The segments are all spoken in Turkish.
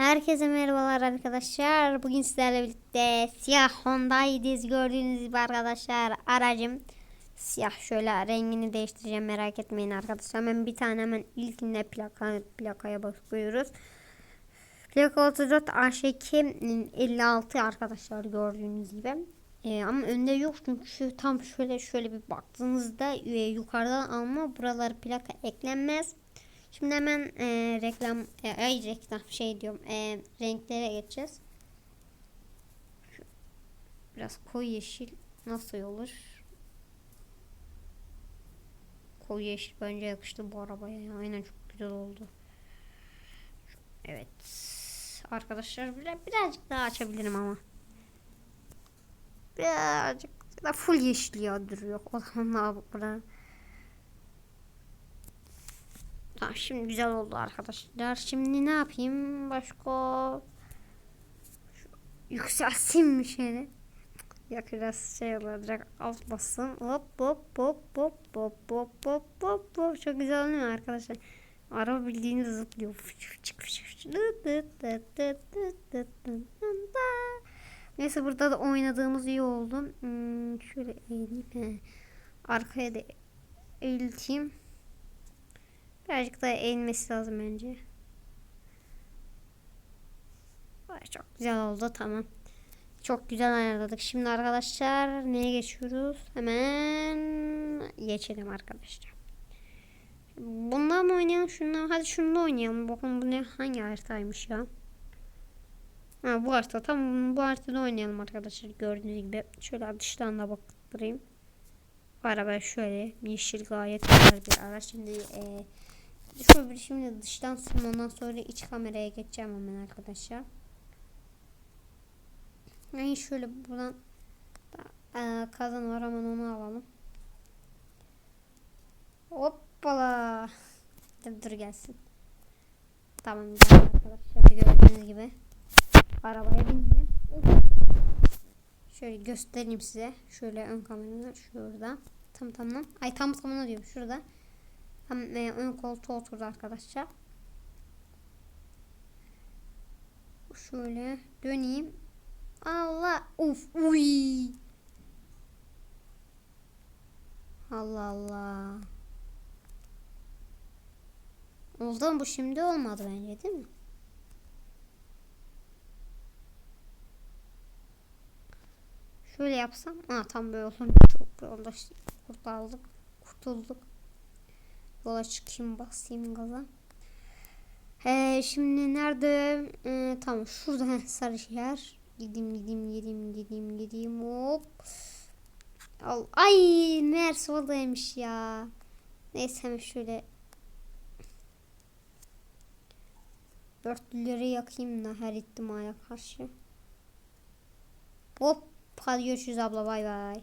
Herkese merhabalar arkadaşlar. Bugün sizlerle birlikte siyah Honda Idiz gördüğünüz gibi arkadaşlar aracım. Siyah şöyle rengini değiştireceğim merak etmeyin arkadaşlar. Hemen bir tane hemen ilkinde plaka, plakaya bakıyoruz. Plaka 34 AŞK 56 arkadaşlar gördüğünüz gibi. Ee, ama önde yok çünkü tam şöyle şöyle bir baktığınızda e, yukarıdan alma buralar plaka eklenmez. Şimdi hemen e, reklam, e, ay reklam şey diyorum, e, renklere geçeceğiz. Biraz koyu yeşil nasıl olur? Koyu yeşil bence yakıştı bu arabaya ya. Aynen çok güzel oldu. Evet. Arkadaşlar biraz, birazcık daha açabilirim ama. Birazcık da full yeşil ya duruyor. O zaman ne yapalım? Tamam şimdi güzel oldu arkadaşlar. Şimdi ne yapayım? Başka yükselsin bir şeyle. Ya biraz şey olacak alt basın. Hop hop hop hop hop hop hop hop hop. Çok güzel olmuyor mu arkadaşlar. Araba bildiğiniz zıplıyor. Neyse burada da oynadığımız iyi oldu. Hmm, şöyle eğileyim. Arkaya da eğilteyim. Birazcık daha eğilmesi lazım bence. Ay, çok güzel oldu tamam. Çok güzel ayarladık. Şimdi arkadaşlar neye geçiyoruz? Hemen geçelim arkadaşlar. Bundan mı oynayalım? Şundan hadi şunu oynayalım. Bakın bu ne hangi haritaymış ya? Ha bu harita tamam bu haritada oynayalım arkadaşlar gördüğünüz gibi. Şöyle dıştan da baktırayım. Araba şöyle yeşil gayet güzel bir araç. Şimdi e, Şöyle şimdi dıştan sürüm ondan sonra iç kameraya geçeceğim hemen arkadaşlar. Yani şöyle buradan e, kazan var hemen onu alalım. Hoppala. Dur, dur gelsin. Tamam güzel arkadaşlar gördüğünüz gibi. Arabaya bindim. Şöyle göstereyim size. Şöyle ön kamerayı şurada. Tam tamam. Ay tam tamam diyorum şurada. Hem e, ön koltuğa oturdu arkadaşlar. Şöyle döneyim. Allah uf uy. Allah Allah. Oldu mu bu şimdi olmadı bence değil mi? Şöyle yapsam. Ha tam böyle olunca çok yolda kurtulduk. Kurtulduk. Yola çıkayım basayım gaza. He, şimdi nerede? Ee, tamam şurada heh, sarı yer. Gideyim gideyim gideyim gideyim gideyim hop. Al, ay meğerse oradaymış ya. Neyse hemen şöyle dörtlüleri yakayım da her ihtimale karşı. Hop hadi görüşürüz abla bay bay.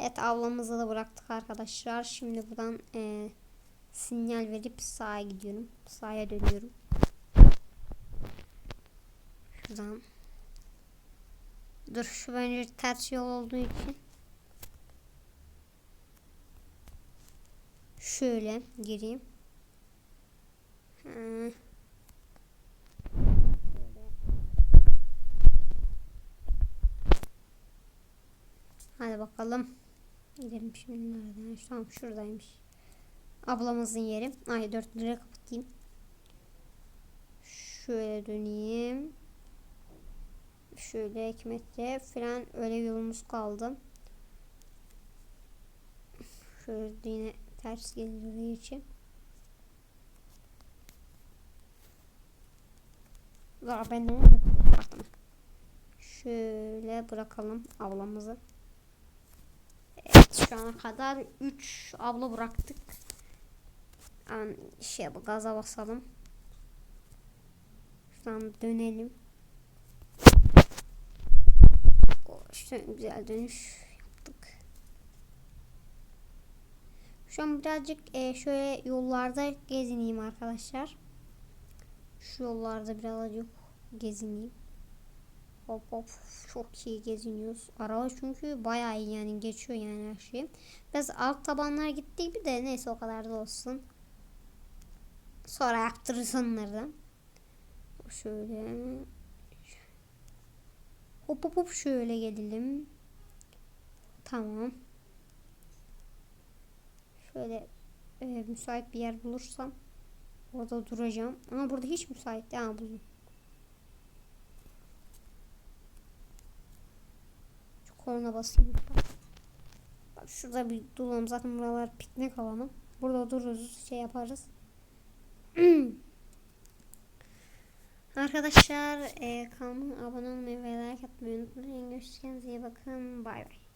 Evet ablamızı da bıraktık arkadaşlar. Şimdi buradan e, sinyal verip sağa gidiyorum. Sağa dönüyorum. Şuradan. Dur şu bence ters yol olduğu için. Şöyle gireyim. Ha. Hadi bakalım. Gidelim şimdi nereden? Tamam şuradaymış. Ablamızın yeri. Ay 4 lira kapatayım. Şöyle döneyim. Şöyle ekmekle falan öyle yolumuz kaldı. Şöyle yine ters geldiği için. Var ben onu Şöyle bırakalım ablamızı. Şu ana kadar 3 abla bıraktık. Yani şey gaza basalım. Şuradan dönelim. İşte güzel dönüş yaptık. Şu an birazcık e, şöyle yollarda gezineyim arkadaşlar. Şu yollarda birazcık gezineyim. Hop hop çok iyi geziniyoruz. Araba çünkü bayağı iyi yani geçiyor yani her şey. Biraz alt tabanlar gitti gibi de neyse o kadar da olsun. Sonra yaptırırız onları. Şöyle. Hop hop hop şöyle gelelim. Tamam. Şöyle e, müsait bir yer bulursam orada duracağım. Ama burada hiç müsait değil. Ha, buldum. Şu korna basayım. Bak şurada bir duralım. Zaten buralar piknik alanı. Burada dururuz. Şey yaparız. Arkadaşlar e, kanalıma abone olmayı ve like atmayı unutmayın. Görüşürüz. İyi bakın. Bay bay.